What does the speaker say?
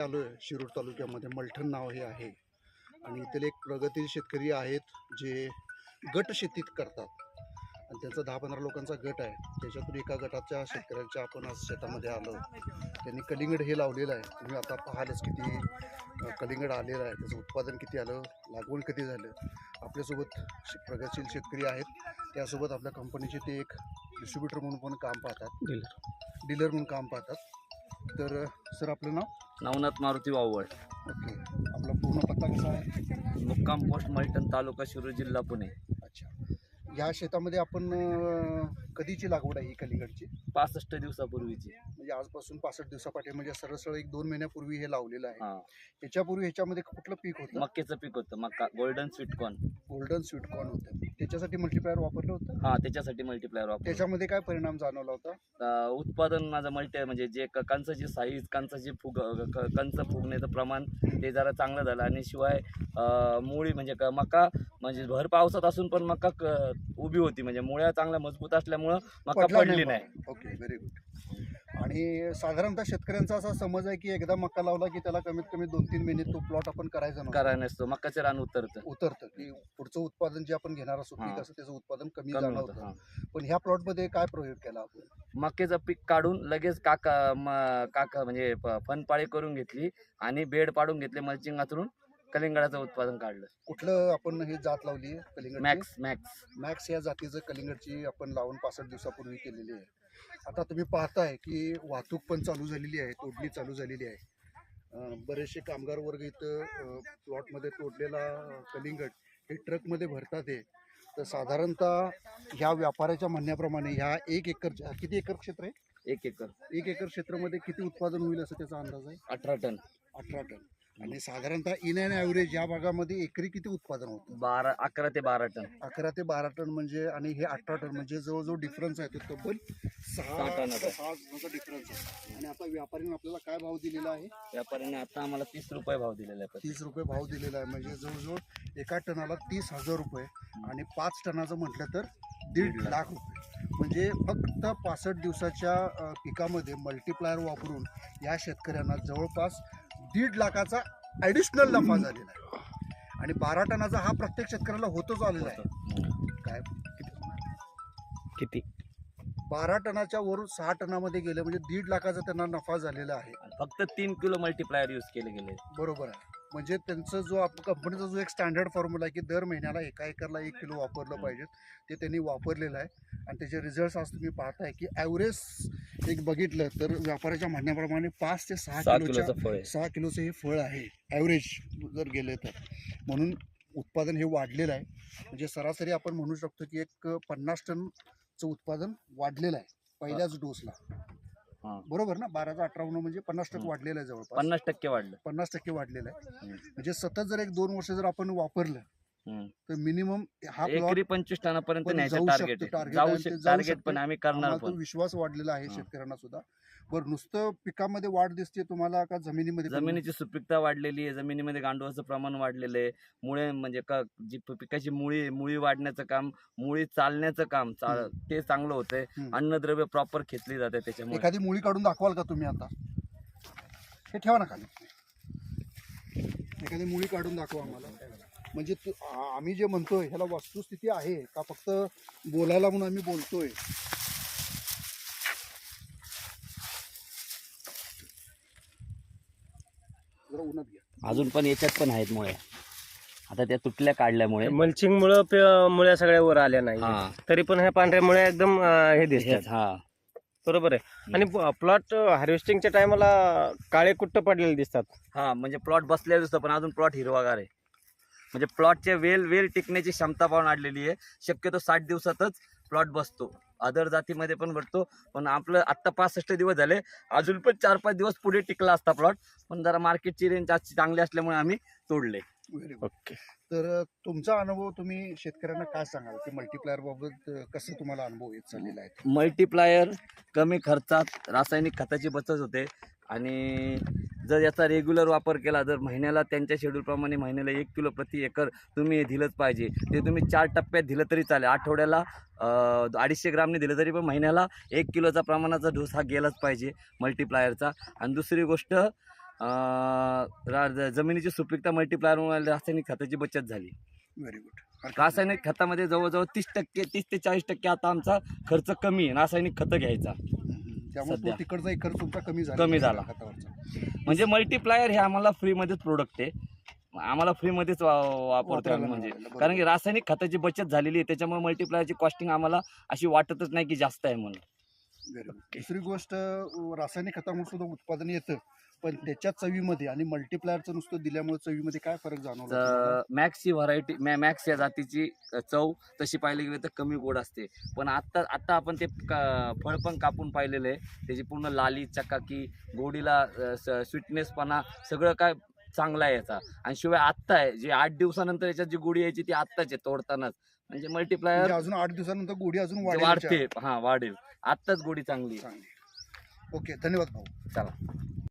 आलो आहे शिरूर तालुक्यामध्ये. मलठण नाव हे आहे. आणि इथले एक प्रगतील शेतकरी आहेत जे गट शेतीत करतात. आणि त्यांचा दहा पंधरा लोकांचा गट आहे. त्याच्यातून एका गटाच्या शेतकऱ्यांच्या आपण आज शेतामध्ये आलो. त्यांनी कलिंगड हे लावलेलं आहे. तुम्ही आता पाहालच किती कलिंगड आलेलं आहे. त्याचं उत्पादन किती आलं लागवड किती झालं. आपल्यासोबत शे- प्रगतशील शेतकरी आहेत. त्यासोबत आपल्या कंपनीचे ते एक डिस्ट्रीब्युटर म्हणून पण काम पाहतात. डीलर. डीलर म्हणून काम पाहतात. तर सर आपलं नाव? नवनाथ मारुती वावळ. ओके. आपला पूर्ण पत्ता कसा आहे? मुक्काम पोस्ट मलटण तालुका शिरूर जिल्हा पुणे. अच्छा. या शेतामध्ये आपण अं, कधीची लागवड आहे ही कलिंगडची पासष्ट दिवसापूर्वीची. म्हणजे आजपासून पासष्ट दिवसापाठी म्हणजे सरळ सरळ एक दोन महिन्यापूर्वी हे लावलेलं आहे. हा. याच्यापूर्वी ह्याच्यामध्ये कुठलं पीक होतं? मक्याचं पीक होतं मक्का golden sweet corn golden sweet corn होतं. त्याच्यासाठी मल्टीप्लायर वापरलं होतं? हा त्याच्यासाठी मल्टीप्लायर वापर त्याच्यामध्ये काय परिणाम जाणवला होता? उत्पादन माझं मल्टी म्हणजे जे क- कंचाची साईज कंचाची फुग क- कंच फुगण्याचं प्रमाण ते जरा चांगलं झालं. आणि शिवाय अं, मुळी म्हणजे क- मका म्हणजे भर पावसात असून पण मका क- उभी होती. म्हणजे मुळ्या चांगल्या मजबूत असल्यामुळं मका पडला. नाही ओके व्हेरी गुड आणि साधारणतः शेतकऱ्यांचा असा समज आहे की एकदा मका लावला की त्याला कमीत कमी दोन तीन महिने तो प्लॉट आपण करायचा करायला नसतो. मकाचे रान उतरतं. उतरतं. की पुढचं उत्पादन जे आपण घेणार असू हा. पीक असं त्याचं उत्पादन कमी कमी जाणवतं होतं हा. पण ह्या प्लॉटमध्ये काय प्रयोग केला आपण? मक्याचं पीक काढून लगेच काका म- काका म्हणजे प- फनपाळी करून घेतली आणि बेड पाडून घेतले मल्चिंग अंथरून कलिंगडाचं उत्पादन काढलं. कुठलं आपण हे जात लावली कलिंगड मॅक्स मॅक्स. मॅक्स या जातीचं कलिंगडची आपण लावून पासष्ट दिवसापूर्वी केलेली आहे. आता तुम्ही पाहताय की वाहतूक पण चालू झालेली आहे तोडणी चालू झालेली आहे. अं, बरेचसे कामगार वर्ग इथं प्लॉटमध्ये तोडलेला अं, कलिंगड हे ट्रकमध्ये भरतात आहे तर साधारणतः ह्या व्यापाऱ्याच्या म्हणण्याप्रमाणे ह्या एक एकर किती एकर क्षेत्र आहे? एक एकर. एक एकर क्षेत्रामध्ये किती उत्पादन होईल असं त्याचा अंदाज आहे? अठरा टन. अठरा टन. आणि साधारणतः इन अँड ॲव्हरेज या भागामध्ये एकरी किती उत्पादन होतं? बारा अकरा ते बारा टन. अकरा ते बारा टन म्हणजे आणि हे अठरा टन म्हणजे जवळजवळ डिफरन्स आहे तो तब्बल सहा सहा टनाचा. सहा टनाचा डिफरन्स आहे. आणि आता व्यापाऱ्याने आपल्याला काय भाव दिलेला आहे? व्यापाऱ्याने आता आम्हाला तीस रुपये भाव दिलेला आहे तीस रुपये भाव दिलेला आहे. म्हणजे जवळजवळ एका टनाला तीस हजार रुपये आणि पाच टनाचं म्हटलं तर दीड लाख. लाख रुपये. म्हणजे फक्त पासष्ट दिवसाच्या अ, पिकामध्ये मल्टीप्लायर वापरून या शेतकऱ्यांना जवळपास दीड लाखाचा ॲडिशनल नफा झालेला आहे. आणि बारा टनाचा हा प्रत्येक शेतकऱ्याला होतच आलेला आहे. काय किती? बारा टनाच्या वरून सहा टनामध्ये गेले म्हणजे दीड लाखाचा त्यांना नफा झालेला आहे. फक्त तीन किलो मल्टीप्लायर यूज केले गेले. बरोबर आहे. म्हणजे त्यांचं जो आप कंपनीचा जो एक स्टँडर्ड फॉर्म्युला आहे की दर महिन्याला एका एकरला एक किलो वापरलं पाहिजे ते त्यांनी वापरलेलं आहे. आणि त्याचे रिझल्ट आज तुम्ही पाहताय की ॲव्हरेज एक बघितलं तर व्यापाऱ्याच्या म्हणण्याप्रमाणे पाच ते सहा किलोच्या सहा किलोचं हे फळ आहे ॲव्हरेज जर गेले तर. म्हणून उत्पादन हे वाढलेलं आहे. म्हणजे सरासरी आपण म्हणू शकतो की एक पन्नास टनचं उत्पादन वाढलेलं आहे पहिल्याच डोसला हा. बरोबर ना बाराचा अठरावन्न म्हणजे पन्नास टक्के. वाढलेलं आहे जवळपास पन्नास टक्के वाढलं पन्नास टक्के वाढलेलं आहे. म्हणजे सतत जर एक दोन वर्ष जर आपण वापरलं. तर मिनिमम हा एकरी पंचवीस टनापर्यंत न्यायचं टार्गेट आहे जाऊ टार्गेट. पण आम्ही करणार आम्हाला तो पण विश्वास वाढलेला आहे हां. शेतकऱ्यांना सुद्धा बरं नुसतं पिकामध्ये वाढ दिसते तुम्हाला का जमिनीमध्ये पण? जमिनीची सुपीकता वाढलेली आहे जमिनीमध्ये गांडूळाचं प्रमाण वाढलेलं आहे मुळे म्हणजे का जी प- पिकाची मुळी मुळी वाढण्याचं काम मुळी चालण्याचं काम चा-. ते चांगलं होतंय हम्म. अन्नद्रव्य प्रॉपर खेचली जाते त्याच्यामुळे एखादी मुळी काढून दाखवाल का तुम्ही आता हे ठेवा ना खाली एखादी मुळी काढून दाखवा आम्हाला म्हणजे तू- आम्ही जे म्हणतोय ह्याला वस्तुस्थिती आहे का फक्त बोलायला म्हणून आम्ही बोलतोय? जरा उन्हात घ्या. अजून पण याच्यात पण आहेत मुळे आता त्या तुटल्या काढल्यामुळे. मल्चिंग मुळे मुळ्या सगळ्या वर आल्या नाही हा. तरी पण ह्या पांढऱ्या मुळ्या एकदम अं, हे दिसतात. हा बरोबर आहे. आणि प्लॉट हार्वेस्टिंगच्या टायमाला काळे कुट्ट पडलेले दिसतात. हा म्हणजे प्लॉट बसलेलं दिसतं पण अजून प्लॉट हिरवागार आहे. म्हणजे प्लॉटचे वेल वेल टिकण्याची क्षमता पाहून आणलेली आहे. शक्यतो साठ दिवसातच प्लॉट बसतो. अदर जातीमध्ये पण भेटतो पण आपलं आत्ता पासष्ट दिवस झाले. अजून पण चार पाच दिवस पुढे टिकला असता प्लॉट. पण जरा मार्केटची रेंज जास्त चांगली असल्यामुळे आम्ही तोडले. ओके. तर तुमचा अनुभव तुम्ही शेतकऱ्यांना काय सांगाल? की मल्टीप्लायर बाबत कसं तुम्हाला अनुभव येत चाललेला आहे? मल्टीप्लायर कमी खर्चात रासायनिक खताची बचत होते. आणि जर याचा रेग्युलर वापर केला जर महिन्याला त्यांच्या शेड्यूलप्रमाणे महिन्याला एक किलो प्रति एकर तुम्ही हे दिलंच पाहिजे. ते तुम्ही चार टप्प्यात दिलं तरी चालेल. आठवड्याला अडीचशे ग्रामने दिलं तरी पण महिन्याला एक किलोचा प्रमाणाचा डोस हा गेलाच पाहिजे मल्टीप्लायरचा आणि दुसरी गोष्ट जमिनीची सुपीकता मल्टीप्लायर रासायनिक खताची बचत झाली. व्हेरी गुड रासायनिक खतामध्ये जवळजवळ तीस टक्के तीस ते चाळीस टक्के आता आमचा खर्च कमी आहे रासायनिक खतं घ्यायचा. त्यामुळे तो सध्या. तिकडचा एक खर्च तुमचा कमी झाला कमी झाला. खतावरचा म्हणजे मल्टीप्लायर हे आम्हाला फ्रीमध्येच प्रोडक्ट आहे आम्हाला फ्रीमध्येच वापरतो वापरायला आम्ही म्हणजे मिळालं, बरोबर. कारण की रासायनिक खताची बचत झालेली आहे त्याच्यामुळे मल्टीप्लायरची कॉस्टिंग आम्हाला अशी वाटतच नाही की जास्त आहे म्हणून. दुसरी गोष्ट अं, रासायनिक खतामुळे सुद्धा उत्पादन येतं पण त्याच्या चवीमध्ये आणि मल्टीप्लायरचं नुसतं दिल्यामुळे चवीमध्ये काय फरक जाणवला मॅक्स ही व्हरायटी मॅक्स या जातीची चव तशी पाहिली गेली तर कमी गोड असते. पण आत्ता आत्ता आपण ते फळ पण कापून पाहिलेलं आहे. त्याची पूर्ण लाली चकाकी गोडीला स्वीटनेसपणा सगळं काय चांगलं आहे याचा. आणि शिवाय आत्ता आहे जे आठ दिवसानंतर याच्यात जी गोडी यायची ती आत्ताच आहे तोडतानाच. म्हणजे म्हणजे मल्टीप्लायर अजून आठ दिवसानंतर गोडी अजून वाढते हा वाढेल. आत्ताच गोडी. चांगली. ओके धन्यवाद भाऊ. चला.